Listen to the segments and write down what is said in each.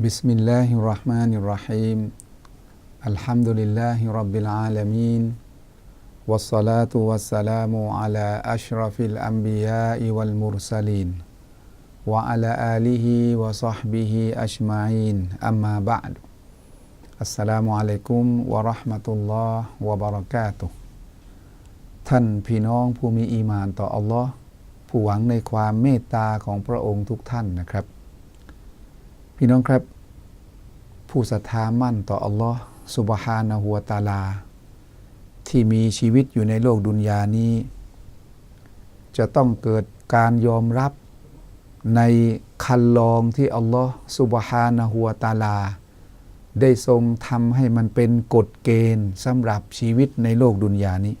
بسم الله الرحمن الرحيم الحمد لله رب العالمين والصلاة والسلام على أشرف الأنبياء والمرسلين وعلى آله وصحبه أجمعين أما بعد السلام عليكم ورحمة الله وبركاته ท่านพี่น้องผู้มีอีมานต่ออัลลอฮ์ผู้หวังในความเมตตาของพระองค์ทุกท่านนะครับ พี่น้องครับ ผู้ศรัทธามั่นต่ออัลลอฮ์สุบฮานะฮูวตาลา ที่มีชีวิตอยู่ในโลกดุนยานี้ จะต้องเกิดการยอมรับในคันลองที่อัลลอฮ์สุบฮานะฮูวตาลา ได้ทรงทำให้มันเป็นกฎเกณฑ์สำหรับชีวิตในโลกดุนยานี้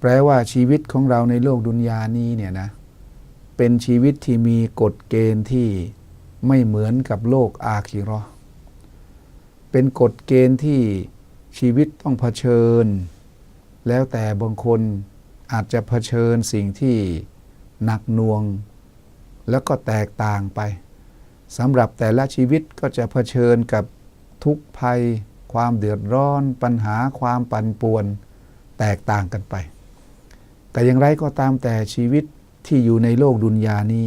แปลว่าชีวิตของเราในโลกดุนยานี้เนี่ยนะเป็นชีวิตที่มีกฎเกณฑ์ที่ ไม่เหมือนกับโลกอาคิราะห์เป็นกฎเกณฑ์ที่ชีวิตต้องเผชิญ แล้วแต่บางคนอาจจะเผชิญสิ่งที่หนักหน่วง แล้วก็แตกต่างไปสำหรับแต่ละชีวิตก็จะเผชิญกับทุกข์ภัย ความเดือดร้อน ปัญหาความปั่นป่วน แตกต่างกันไป แต่อย่างไรก็ตามแต่ชีวิตที่อยู่ในโลกดุนยานี้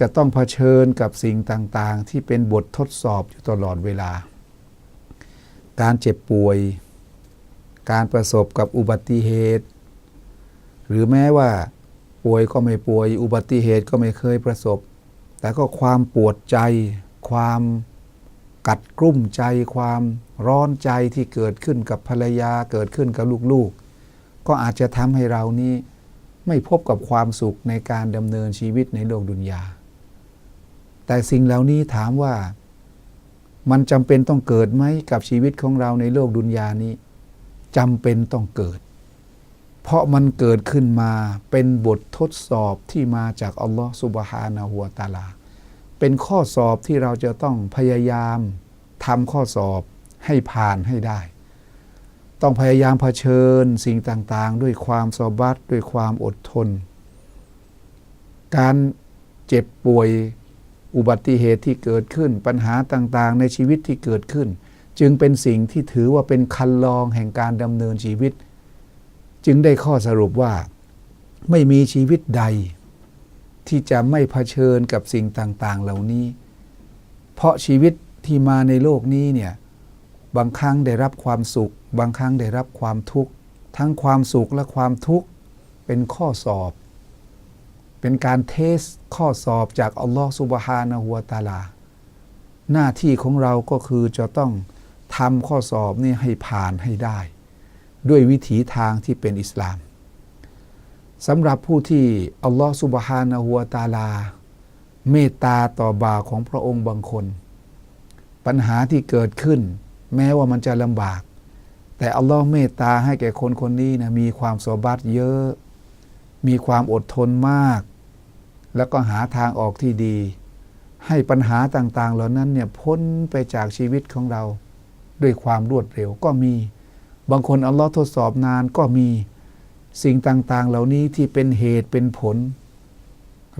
จะต้องเผชิญกับสิ่งต่างๆ ที่เป็นบททดสอบอยู่ตลอดเวลา การเจ็บป่วย การประสบกับอุบัติเหตุ หรือแม้ว่าป่วยก็ไม่ป่วย อุบัติเหตุก็ไม่เคยประสบ แต่ก็ความปวดใจ ความกัดกลุ้มใจ ความร้อนใจที่เกิดขึ้นกับภรรยา เกิดขึ้นกับลูกๆ ก็อาจจะทำให้เรานี้ไม่พบกับความสุขในการดำเนินชีวิตในโลกดุนยา แต่สิ่งเหล่านี้ถามว่า มันจำเป็นต้องเกิดไหมกับชีวิตของเราในโลกดุนยานี้จำเป็นต้องเกิด เพราะมันเกิดขึ้นมาเป็นบททดสอบที่มาจากอัลลอฮฺสุบฮานะฮัวตาลา เป็นข้อสอบที่เราจะต้องพยายามทำข้อสอบให้ผ่านให้ได้ ต้องพยายามเผชิญสิ่งต่างๆ ด้วยความสบัดด้วยความอดทน การเจ็บป่วย อุบัติเหตุที่เกิดขึ้น ปัญหาต่างๆ ในชีวิตที่เกิดขึ้น จึงเป็นสิ่งที่ถือว่าเป็นคันลองแห่งการดำเนินชีวิต จึงได้ข้อสรุปว่า ไม่มีชีวิตใด ที่จะไม่เผชิญกับสิ่งต่างๆ เหล่านี้ เพราะชีวิตที่มาในโลกนี้เนี่ยบางครั้งได้รับความสุข บางครั้งได้รับความทุกข์ ทั้งความสุขและความทุกข์เป็นข้อสอบ เป็นการเทสข้อสอบจากอัลลอฮฺสุบฮานะฮัวตาลา หน้าที่ของเราก็คือจะต้องทำข้อสอบนี่ให้ผ่านให้ได้ ด้วยวิถีทางที่เป็นอิสลามสำหรับผู้ที่อัลลอฮฺสุบฮานะฮัวตาลา เมตตาต่อบ่าวของพระองค์บางคน ปัญหาที่เกิดขึ้น แม้ว่ามันจะลำบาก แต่อัลลอฮ์เมตตาให้แก่คนคนนี้นะมีความสบัดเยอะ มีความอดทนมาก แล้วก็หาทางออกที่ดี ให้ปัญหาต่างๆ เหล่านั้นเนี่ยพ้นไปจากชีวิตของเรา ด้วยความรวดเร็วก็มี บางคนอัลลอฮ์ทดสอบนานก็มีสิ่งต่าง ๆ เหล่านี้ที่เป็นเหตุเป็นผล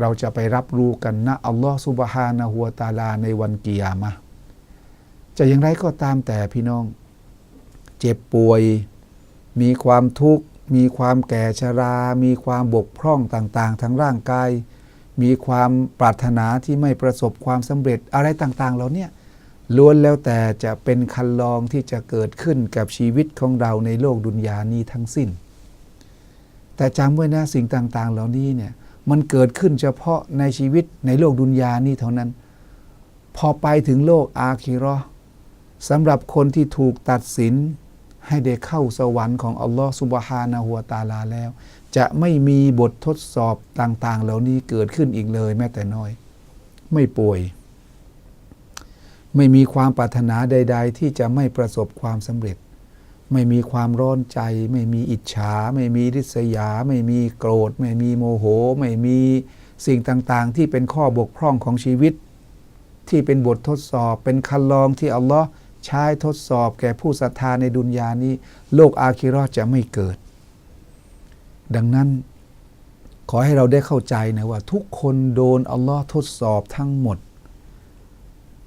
เราจะไปรับรู้กันนะอัลลอฮ์สุบฮานะฮัวตาลาในวันกิยามะจะอย่างไรก็ตามแต่พี่น้อง เจ็บป่วย มีความทุกข์ มีความแก่ชรา มีความบกพร่องต่างๆทั้งร่างกาย มีความปรารถนาที่ไม่ประสบความสำเร็จอะไรต่างๆเหล่านี้ล้วนแล้วแต่จะเป็นคันลองที่จะเกิดขึ้นกับชีวิตของเราในโลกดุนยานี้ทั้งสิ้น แต่จำไว้นะสิ่งต่างๆ เหล่านี้เนี่ยมันเกิดขึ้นเฉพาะในชีวิตในโลกดุนยานี้เท่านั้น พอไปถึงโลกอาคีรอสำหรับคนที่ถูกตัดสิน ให้ได้เข้าสวรรค์ของอัลลอฮฺสุบฮานะฮัวตาลาแล้ว จะไม่มีบททดสอบต่างๆ เหล่านี้เกิดขึ้นอีกเลยแม้แต่น้อย ไม่ป่วย ไม่มีความปรารถนาใด ๆ ที่จะไม่ประสบความสำเร็จ ไม่มีความร้อนใจ ไม่มีอิจฉา ไม่มีริษยา ไม่มีโกรธ ไม่มีโมโห ไม่มีสิ่งต่างๆ ที่เป็นข้อบกพร่องของชีวิต ที่เป็นบททดสอบเป็นคันลองที่อัลลอฮ์ ใช้ทดสอบแก่ผู้ศรัทธาในดุนยานี้ โลกอาคิรอจะไม่เกิด ดังนั้น ขอให้เราได้เข้าใจนะว่า ทุกคนโดนอัลลอฮ์ทดสอบทั้งหมด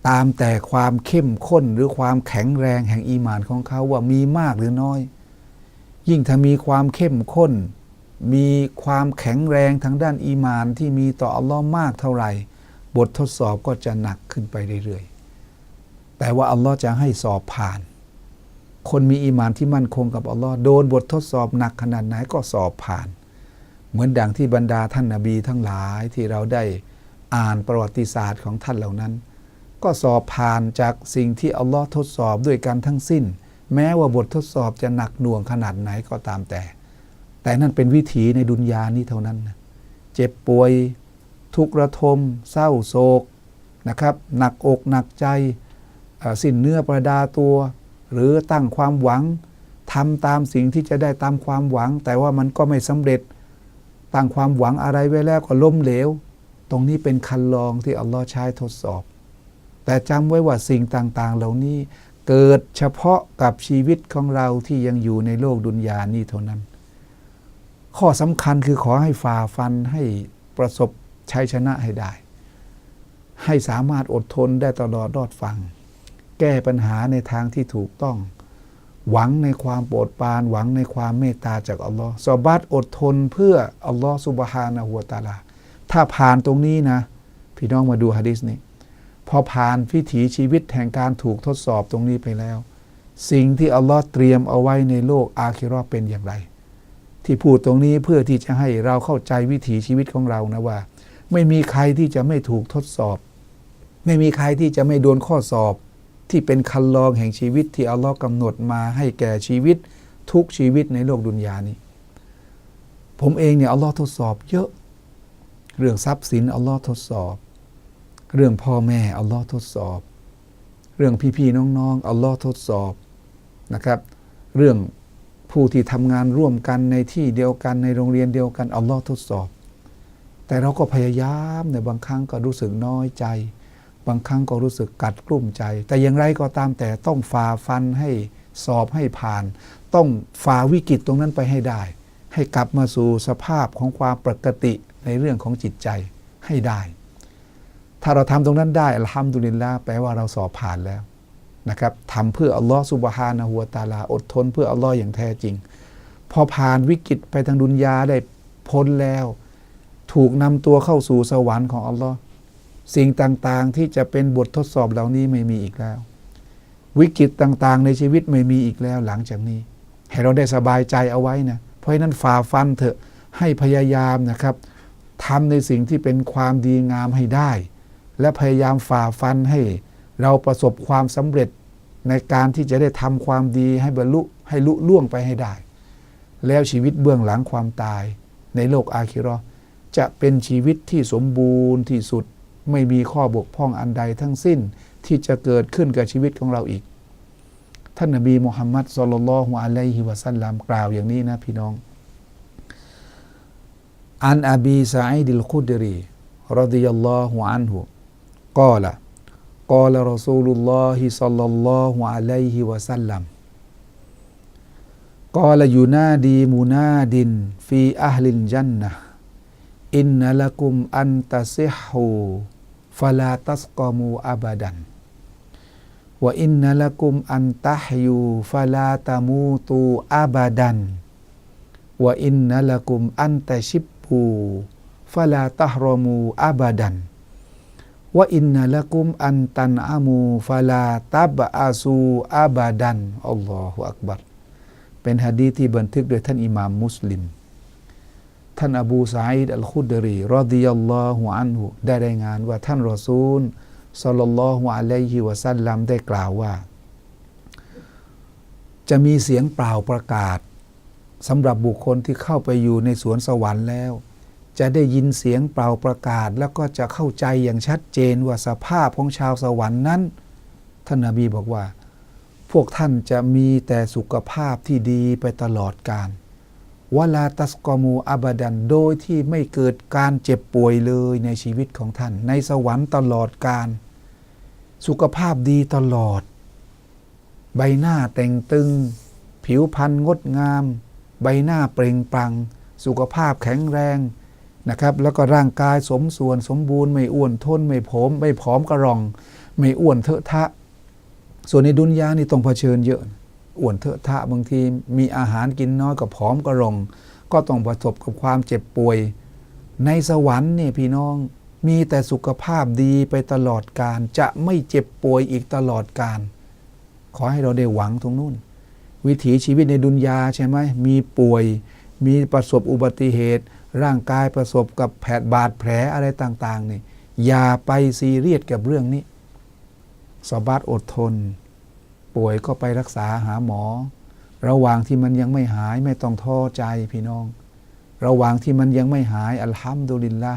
ตามแต่ความเข้มข้นหรือความแข็งแรงแห่งอีมานของเขาว่ามีมากหรือน้อย ยิ่งถ้ามีความเข้มข้น มีความแข็งแรงทางด้านอีมานที่มีต่ออัลลอฮ์มากเท่าไหร่ บททดสอบก็จะหนักขึ้นไปเรื่อยๆ แต่ว่าอัลลอฮ์จะให้สอบผ่าน คนมีอีมานที่มั่นคงกับอัลลอฮ์โดนบททดสอบหนักขนาดไหนก็สอบผ่าน เหมือนดังที่บรรดาท่านนาบีทั้งหลายที่เราได้อ่านประวัติศาสตร์ของท่านเหล่านั้น ก็สอบผ่านจากสิ่งที่อัลลอฮ์ทดสอบด้วยกันทั้งสิ้น แม้ว่าบททดสอบจะหนักหน่วงขนาดไหนก็ตามแต่ แต่นั่นเป็นวิถีในดุนยานี้เท่านั้น เจ็บป่วย ทุกข์ระทม เศร้าโศกนะครับ หนักอกหนักใจ สิ้นเนื้อประดาตัว หรือตั้งความหวังทำตามสิ่งที่จะได้ตามความหวัง แต่ว่ามันก็ไม่สำเร็จ ตั้งความหวังอะไรไว้แล้วก็ล้มเหลว ตรงนี้เป็นคันลองที่อัลลอฮ์ใช้ทดสอบ แต่จำไว้ว่าสิ่งต่างๆ เหล่านี้เกิดเฉพาะกับชีวิตของเราที่ยังอยู่ในโลกดุนยานี้เท่านั้น ข้อสำคัญคือขอให้ฝ่าฟันให้ประสบชัยชนะให้ได้ ให้สามารถอดทนได้ตลอดรอดฟัง แก้ปัญหาในทางที่ถูกต้อง หวังในความโปรดปราน หวังในความเมตตาจากอัลลอฮ์สอบัตอดทนเพื่ออัลลอฮ์สุบฮานะฮัวตาลา ถ้าผ่านตรงนี้นะ พี่น้องมาดูฮะดิษนี้ พอผ่านวิถีชีวิตแห่งการถูกทดสอบตรงนี้ไปแล้ว สิ่งที่อัลลอฮ์เตรียมเอาไว้ในโลกอาคิราะห์เป็นอย่างไร ที่พูดตรงนี้เพื่อที่จะให้เราเข้าใจวิถีชีวิตของเรานะว่า ไม่มีใครที่จะไม่ถูกทดสอบ ไม่มีใครที่จะไม่โดนข้อสอบ ที่เป็นคันลองแห่งชีวิตที่อัลลอฮ์กำหนดมาให้แก่ชีวิตทุกชีวิตในโลกดุนยานี้ ผมเองเนี่ยอัลลอฮ์ทดสอบเยอะ เรื่องทรัพย์สินอัลลอฮ์ทดสอบ เรื่องพ่อแม่อัลลอฮ์ทดสอบ เรื่องพี่ๆน้องๆอัลลอฮ์ทดสอบนะครับ เรื่องผู้ที่ทำงานร่วมกันในที่เดียวกันในโรงเรียนเดียวกันอัลลอฮ์ทดสอบ แต่เราก็พยายามในบางครั้งก็รู้สึกน้อยใจ บางครั้งก็รู้สึกกัดกลุ้มใจ แต่อย่างไรก็ตามแต่ต้องฝ่าฟันให้สอบให้ผ่าน ต้องฝ่าวิกฤตตรงนั้นไปให้ได้ ให้กลับมาสู่สภาพของความปกติในเรื่องของจิตใจให้ได้ ถ้าเราทำตรงนั้นได้อัลฮัมดุลิลลาห์แปลว่าเราสอบผ่านแล้วนะครับทำเพื่ออัลลอฮ์สุบฮานะฮูวตาลาอดทนเพื่ออัลลอฮ์อย่างแท้จริง พอผ่านวิกฤตไปทางดุนยาได้พ้นแล้ว ถูกนำตัวเข้าสู่สวรรค์ของอัลลอฮ์ สิ่งต่างๆที่จะเป็นบททดสอบเหล่านี้ไม่มีอีกแล้ว วิกฤตต่างๆ ในชีวิตไม่มีอีกแล้วหลังจากนี้ ให้เราได้สบายใจเอาไว้นะเพราะฉะนั้นฝ่าฟันเถอะให้พยายามนะครับทำในสิ่งที่เป็นความดีงามให้ได้ และพยายามฝ่าฟันให้เราประสบความสำเร็จในการที่จะได้ทำความดีให้บรรลุให้ลุล่วงไปให้ได้ แล้วชีวิตเบื้องหลังความตาย ในโลกอาคิราะห์จะเป็นชีวิตที่สมบูรณ์ที่สุด ไม่มีข้อบกพร่องอันใดทั้งสิ้นที่จะเกิดขึ้นกับชีวิตของเราอีก ท่านนบีมุฮัมมัดสุลลัลฮุอะลัยฮิวะสัลลัมกล่าวอย่างนี้นะพี่น้อง อันอบีซาอิดิลคุดรีรดิยัลลอฮุอันฮุกล่าวกล่าวรอซูลุลลอฮิสัลลัลลอฮุอะลัยฮิวะสัลลัมกล่าวยูนาดีมูนาดินฟีอัลลินจันนะอินนัลกุมอันตะซิฮู มูฟาลาตับอาซูอาบาดันอัลลอฮฺอักบัรเป็นฮะดีษที่บันทึกโดยท่านอิหม่ามมุสลิม ท่านอบูซาอิดอัลคุดรีรอดิยัลลอฮุอันฮุได้รายงานว่าท่านรอซูลสัลลัลลอฮุอะลัยฮิวะสัลลัมได้กล่าวว่า จะมีเสียงเปล่าประกาศสำหรับบุคคลที่เข้าไปอยู่ในสวนสวรรค์แล้ว จะได้ยินเสียงเปล่าประกาศ แล้วก็จะเข้าใจอย่างชัดเจนว่าสภาพของชาวสวรรค์นั้น ท่านนาบีบอกว่า พวกท่านจะมีแต่สุขภาพที่ดีไปตลอดกาล วลาตัสกอมูอาบดันโดยที่ไม่เกิดการเจ็บป่วยเลยในชีวิตของท่าน ในสวรรค์ตลอดกาลสุขภาพดีตลอด ใบหน้าแต่งตึง ผิวพรรณงดงาม ใบหน้าเปล่งปลั่งสุขภาพแข็งแรงนะครับ แล้วก็ร่างกายสมส่วนสมบูรณ์ไม่อ้วนท้นไม่ผอมไม่ผอมกระรอง ไม่อ้วนเถอะทะ ส่วนในดุนยานี่ต้องเผชิญเยอะ อ้วนเถอะทะบางทีมีอาหารกินน้อยก็ผอมก็รงก็ต้องประสบกับความเจ็บป่วย ในสวรรค์เนี่ยพี่น้องมีแต่สุขภาพดีไปตลอดการ จะไม่เจ็บป่วยอีกตลอดการ ขอให้เราได้หวังตรงนู้น วิถีชีวิตในดุนยาใช่ไหมมีป่วย มีประสบอุบัติเหตุ ร่างกายประสบกับแผลบาดแผลอะไรต่างๆนี่อย่าไปซีเรียสกับเรื่องนี้สบัดอดทน ป่วยก็ไปรักษาหาหมอ ระหว่างที่มันยังไม่หายไม่ต้องท้อใจพี่น้อง ระหว่างที่มันยังไม่หายอัลฮัมดุลิลละ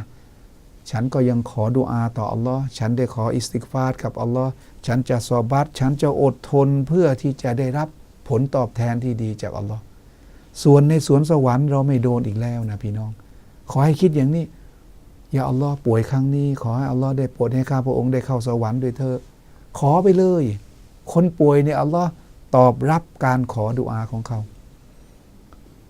ฉันก็ยังขอดุอาต่ออัลลอฮ์ฉันได้ขออิสติกฟาร์กับอัลลอฮ์ฉันจะสอบัตฉันจะอดทนเพื่อที่จะได้รับผลตอบแทนที่ดีจากอัลลอฮ์ส่วนในสวนสวรรค์เราไม่โดนอีกแล้วนะพี่น้อง ขอให้คิดอย่างนี้ อย่าอัลลอฮ์ป่วยครั้งนี้ ขอให้อัลลอฮ์ได้โปรดให้ข้าพระองค์ได้เข้าสวรรค์ด้วยเถอะขอไปเลย คนป่วยเนี่ยอัลลอฮ์ตอบรับการขอดุอาของเขา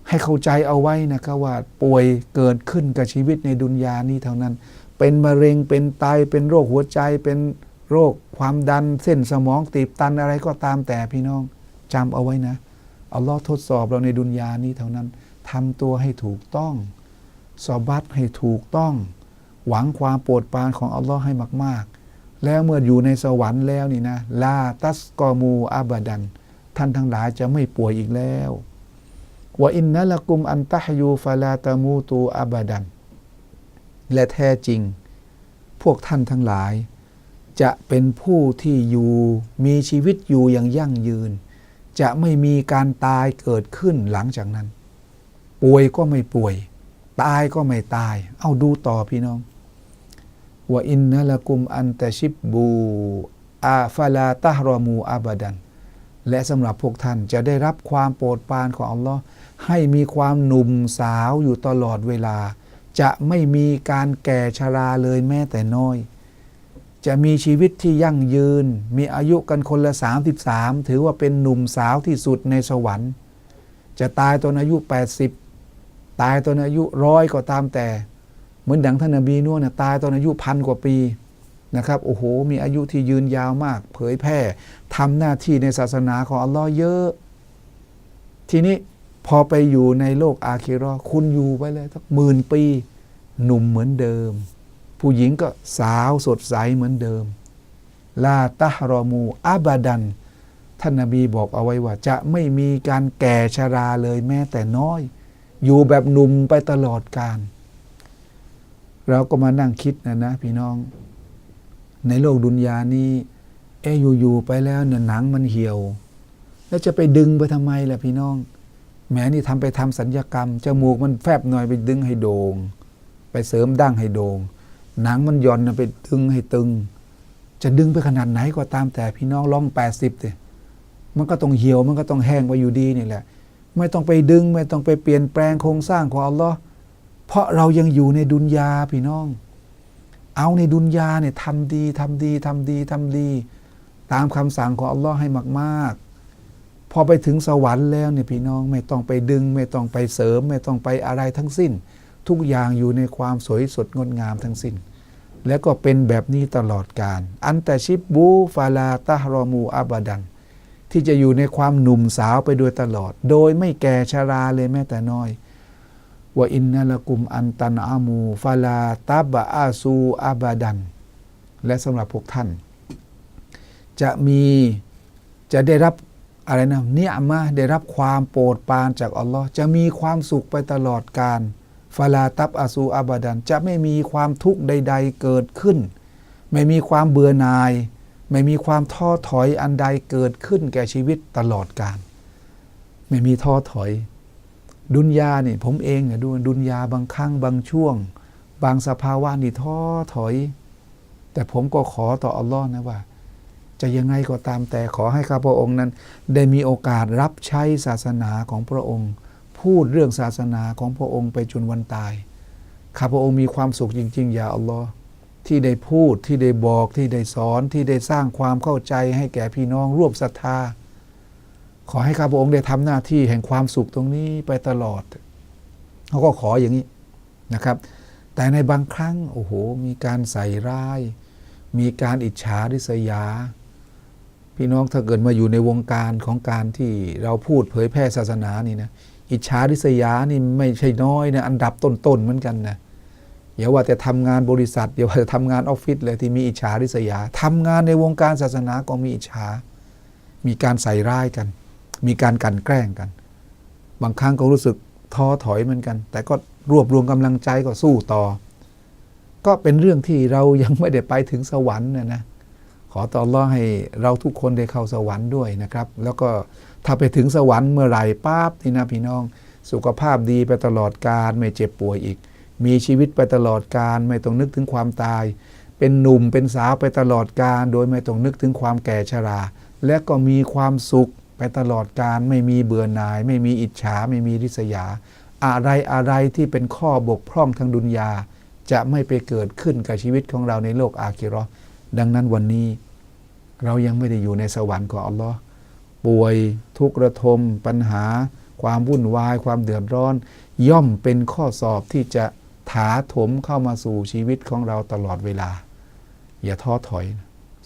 ให้เข้าใจเอาไว้นะครับว่าป่วยเกิดขึ้นกับชีวิตในดุนยานี้เท่านั้น เป็นมะเร็งเป็นไตเป็นโรคหัวใจ เป็นโรคความดันเส้นสมองตีบตันอะไรก็ตามแต่พี่น้องจำเอาไว้นะอัลลอฮ์ทดสอบเราในดุนยานี้เท่านั้นทำตัวให้ถูกต้องสอบัตให้ถูกต้อง หวังความโปรดปรานของอัลลอฮ์ให้มาก แล้วเมื่ออยู่ในสวรรค์แล้วนี่นะลาตัสกอมูอาบดัน ท่านทั้งหลายจะไม่ป่วยอีกแล้วว่าอินนัลกุมอันตะฮยูฟาลาตามูตูอาบดัน และแท้จริง พวกท่านทั้งหลาย จะเป็นผู้ที่อยู่มีชีวิตอยู่อย่างยั่งยืน จะไม่มีการตายเกิดขึ้นหลังจากนั้น ป่วยก็ไม่ป่วย ตายก็ไม่ตาย เอาดูต่อพี่น้อง ว่าอินนัลกุมอันตะชิบบูอาฟาลาตะฮรอมูอาบดัน และสำหรับพวกท่านจะได้รับความโปรดปรานของอัลลอฮ์ให้มีความหนุ่มสาวอยู่ตลอดเวลา จะไม่มีการแก่ชราเลยแม้แต่น้อย จะมีชีวิตที่ยั่งยืน มีอายุกันคนละ 33 ถือว่าเป็นหนุ่มสาวที่สุดในสวรรค์ จะตายตอนอายุ 80 ตายตอนอายุร้อยก็ตามแต่ เหมือนดังท่านนบีนู่นนะตายตอนอายุพันกว่าปีนะครับโอ้โห มีอายุที่ยืนยาวมาก เผยแพร่ทำหน้าที่ในศาสนาของอัลลอฮ์เยอะ ทีนี้พอไปอยู่ในโลกอาคิรอคุณอยู่ไปเลยสักหมื่นปี หนุ่มเหมือนเดิม ผู้หญิงก็สาวสดใสเหมือนเดิม ลาตะฮรอมูอาบาดัน ท่านนาบีบอกเอาไว้ว่า จะไม่มีการแก่ชราเลยแม้แต่น้อย อยู่แบบหนุ่มไปตลอดกาล เราก็มานั่งคิดนะนะพี่น้อง ในโลกดุนยานี้เออยู่ๆไปแล้วเนี่ยหนังมันเหี่ยว แล้วจะไปดึงไปทำไมล่ะพี่น้องแหมนี่ทำไปทำสัญญกรรมจมูกมันแฟบหน่อยไปดึงให้โดง่งไปเสริมดั้งให้โดง่งหนังมันย่อนไปดึงให้ตึง จะดึงไปขนาดไหนก็ตามแต่พี่น้องลองแปดสิบเลยมันก็ต้องเหี่ยวมันก็ต้องแห้งไปอยู่ดีนี่แหละ ไม่ต้องไปดึงไม่ต้องไปเปลี่ยนแปลงโครงสร้างของอัลลอฮ์ เพราะเรายังอยู่ในดุนยาพี่น้อง เอาในดุนยาเนี่ยทำดีทำดีทำดีทำดี ตามคำสั่งของอัลลอฮ์ให้มาก ๆ พอไปถึงสวรรค์แล้วเนี่ยพี่น้องไม่ต้องไปดึง ไม่ต้องไปเสริม ไม่ต้องไปอะไรทั้งสิ้น ทุกอย่างอยู่ในความสวยสดงดงามทั้งสิ้น แล้วก็เป็นแบบนี้ตลอดกาลอันแต่ชิบบูฟาลาตะฮรอมูอาบดันที่จะอยู่ในความหนุ่มสาวไปโดยตลอด โดยไม่แก่ชาราเลยแม้แต่น้อย ว่าอินนัลกุมอันตันอามูฟาลาตาบะอาซูอาบาดัน และสำหรับพวกท่าน จะมีจะได้รับอะไรนะเนี่ยมาได้รับความโปรดปรานจากอัลลอฮ์จะมีความสุขไปตลอดการฟาลาตับอาซูอาบาดัน จะไม่มีความทุกข์ใด ๆ เกิดขึ้น ไม่มีความเบื่อหน่าย ไม่มีความท้อถอยอันใดเกิดขึ้นแก่ชีวิตตลอดการ ไม่มีท้อถอย ดุนยาเนี่ยผมเองเนี่ยดูดุนยาบางครั้งบางช่วง บางสภาวะนี่ท้อถอย แต่ผมก็ขอต่ออัลลอฮ์นะว่า จะยังไงก็ตามแต่ขอให้ข้าพระองค์นั้น ได้มีโอกาสรับใช้ศาสนาของพระองค์ พูดเรื่องศาสนาของพระองค์ไปจนวันตายข้าพระองค์มีความสุขจริง ๆ อย่าอัลลอฮ์ที่ได้พูดที่ได้บอกที่ได้สอนที่ได้สร้างความเข้าใจให้แก่พี่น้องร่วมศรัทธา ขอให้ข้าพระองค์ได้ทำหน้าที่แห่งความสุขตรงนี้ไปตลอดเขาก็ขออย่างนี้นะครับ แต่ในบางครั้งโอ้โห มีการใส่ร้าย มีการอิจฉาริษยา พี่น้องถ้าเกิดมาอยู่ในวงการของการที่เราพูดเผยแพร่ศาสนานี่นะอิจฉาริษยานี่ไม่ใช่น้อยนะอันดับต้นๆเหมือนกันนะอย่าว่าแต่ทำงานบริษัทอย่าว่าแต่ทำงานออฟฟิศเลยที่มีอิจฉาริษยาทำงานในวงการศาสนาก็มีอิจฉา มีการใส่ร้ายกัน มีการกันแกล้งกัน บางครั้งก็รู้สึกท้อถอยเหมือนกัน แต่ก็รวบรวมกำลังใจก็สู้ต่อ ก็เป็นเรื่องที่เรายังไม่ได้ไปถึงสวรรค์นะนะขอต่อรอให้เราทุกคนได้เข้าสวรรค์ด้วยนะครับ แล้วก็ถ้าไปถึงสวรรค์เมื่อไหร่ปั๊บนี่นะพี่น้อง สุขภาพดีไปตลอดกาลไม่เจ็บป่วยอีก มีชีวิตไปตลอดกาลไม่ต้องนึกถึงความตาย เป็นหนุ่มเป็นสาวไปตลอดกาลโดยไม่ต้องนึกถึงความแก่ชรา และก็มีความสุข ไปตลอดกาลไม่มีเบื่อหน่าย ไม่มีอิจฉา ไม่มีริษยา อะไรอะไรที่เป็นข้อบกพร่องทางดุนยา จะไม่ไปเกิดขึ้นกับชีวิตของเราในโลกอาคิราะห์ดังนั้นวันนี้ เรายังไม่ได้อยู่ในสวรรค์ของอัลลอฮ์ป่วยทุกข์ระทม ปัญหา ความวุ่นวาย ความเดือดร้อน ย่อมเป็นข้อสอบที่จะถาถมเข้ามาสู่ชีวิตของเราตลอดเวลา อย่าท้อถอย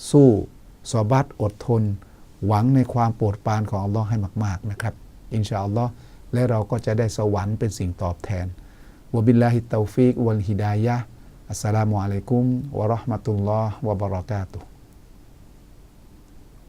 สู้สอบัตอดทน หวังในความโปรดปรานของอัลลอฮ์ให้มากๆนะครับ อินชาอัลลอฮ์และเราก็จะได้สวรรค์เป็นสิ่งตอบแทนวบิลลาฮิตตอฟิกวัลฮิดายะอัสสลามุอะลัยกุมวะราะห์มะตุลลอฮ์วะบะเราะกาตุฮ์